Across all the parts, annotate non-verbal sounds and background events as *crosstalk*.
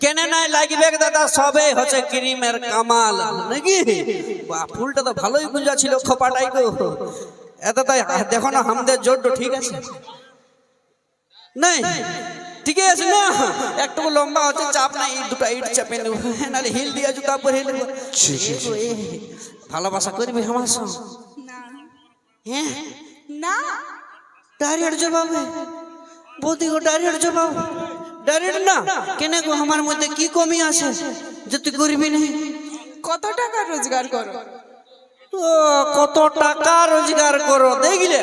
কেন নাই লাগবে দাদা সবে হচ্ছে ক্রিমের কামাল। নাকি? বাহ, ফুলটা তো ভালোই গুঞ্জা ছিল খোপাটাই গো। এত তাই দেখো না ঠিক আছে? নাই? ঠিক আছে না? একটু লম্বা হচ্ছে চাপ নাই দুটো ইট চাপে নেব। নাহলে হিল দিয়ে জুতা পরে হিল ভালোবাসা করবি আমার সঙ্গে? হ্যাঁ? না। ডাইরেক্ট জবাব। বৌদি গো ডাইরেক্ট জবাব। ডাইরেক্ট না। কেন গো আমার মধ্যে কি কমি আছে? যে তুই করবি না। কত টাকা রোজগার করো? ও কত টাকা রোজগার করো দেখলে?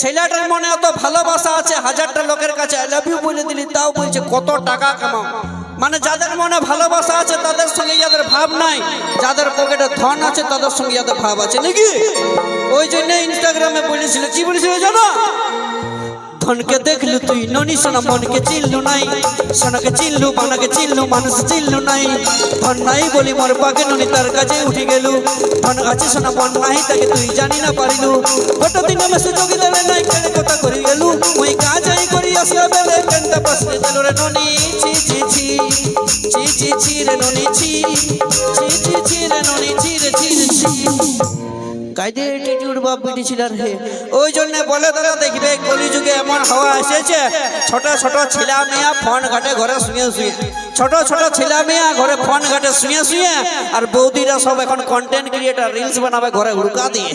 ছেলেটার মনে এত ভালোবাসা আছে হাজারটা লোকের কাছে আই লাভ ইউ বলে দিলি তাও বলছে কত টাকা কামাও। মানে যাদের মনে ভালোবাসা আছে তাদের সঙ্গে যাদের ভাব নাই যাদের পকেটে ধন আছে তাদের সঙ্গে যাদের ভাব আছে নাকি? ওই জন্য ইনস্টাগ্রামে বলেছিল কি বলেছিল জানো? ধনকে দেখলু তুই ননি, সোনা মনকে চিনলু নাই। সোনাকে চিনলু, বানাকে চিনলু, মানুষ চিনলু নাই। ধন নাই বলি মোর পাকে ননি, তার কাছে উঠে গেলু। ধন আছে, সোনা মন নাই, তাকে তুই জানি না পারিলু। গোটা দিন আমি সুযোগ দেবে নাই, কেড়ে কথা করি গেলু। ওই কাজাই করি আসলে বেলে কেনটা পাশে গেল রে ননি। ছি ছি ছি ছি ছি ছি রে ননি, ছি। ছি ছি ছি রে ননি, ছি রে ছি রে, ছি। কায়দে অ্যাটিটিউড বা পিটি ছিল রে ওই জন্য বলে তারা দেখবে কলিযুগে এমন হাওয়া এসেছে। ছোট ছোট ছেলা মেয়া ফোন ঘাটে, ঘরে শুয়ে শুয়ে। ছোট ছোট ছেলা মেয়া ঘরে ফোন ঘাটে শুয়ে শুয়ে, আর বৌদিরা সব এখন কন্টেন্ট ক্রিয়েটার রিলস বানাবে, ঘরে হুড়কা দিয়ে।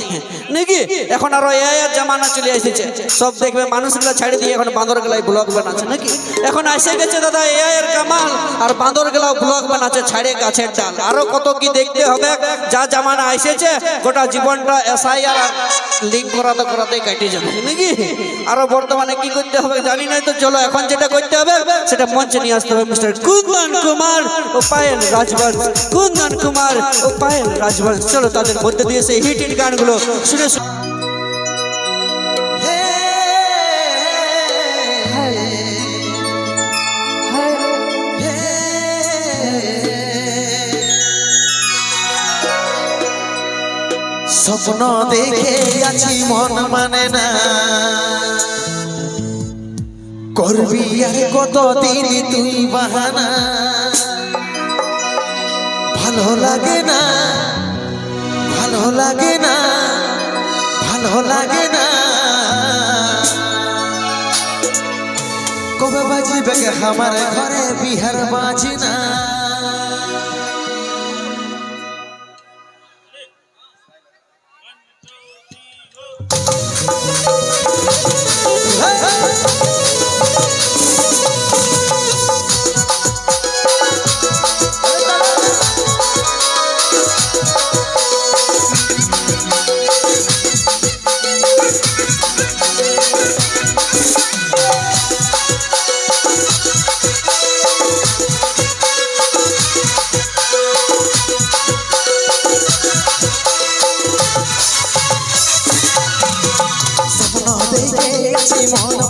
নাকি? এখন আরও এআই জামানা চলে এসেছে। সব দেখবে, মানুষগুলো ছাড়ি দিয়ে এখন বাঁদর গেলায় ব্লগ বানাচ্ছে, নাকি? এখন এসে গেছে দাদা এআই এর কামাল। আর বাঁদর গেলাও ব্লগ বানাচ্ছে, ছাড়ে গাছের ডাল। আরও কত কি দেখতে হবে? যা জামানা এসেছে, গোটা জীবনটা এসআই আর লিঙ্ক করাতে করাতে কেটে যাবে, নাকি? আরও বর্তমানে কি করতে হবে জানি না, তো চলো এখন যেটা করতে হবে, সেটা মঞ্চে নিয়ে আসতে হবে মিস্টার কুন্দন কুমার ও পায়েল রাজবংশ। কুন্দন কুমার ও পায়েল রাজবংশ। চলো তাদের মধ্যে দিয়ে সেই হিট হিট গানগুলো শুনে স্বপ্ন দেখে আছি মন মানে না। করবি আর কতদিন তুই বাহানা? ভালো লাগে না, ভালো লাগে না, ভালো লাগে না। কবে বাজিবে আমার ঘরে বিহার বাজি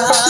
Bye. *laughs*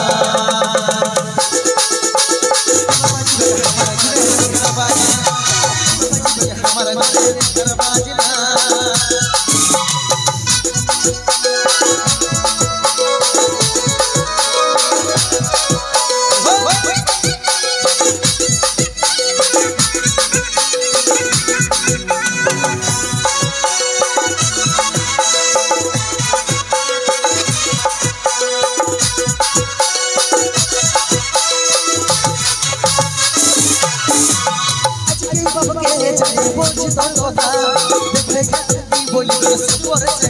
করেছি ততটা দেখে গেছে বলি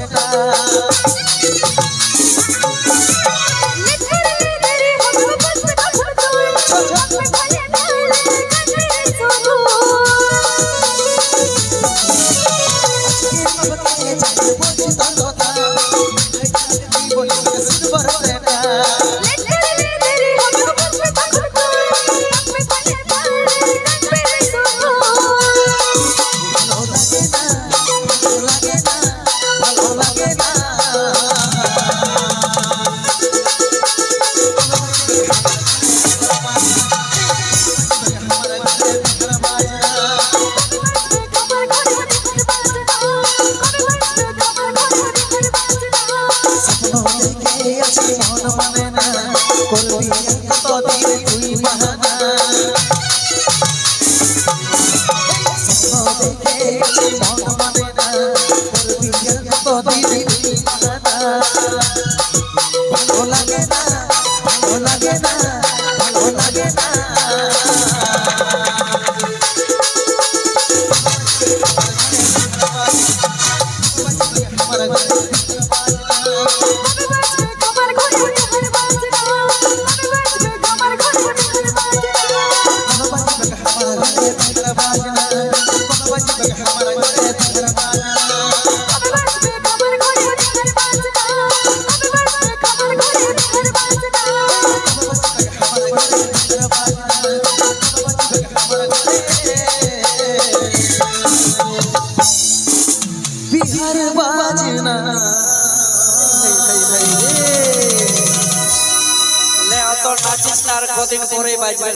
Bye. বিহার বাজনা। নাচিস তার কদিন পরে বাজবে।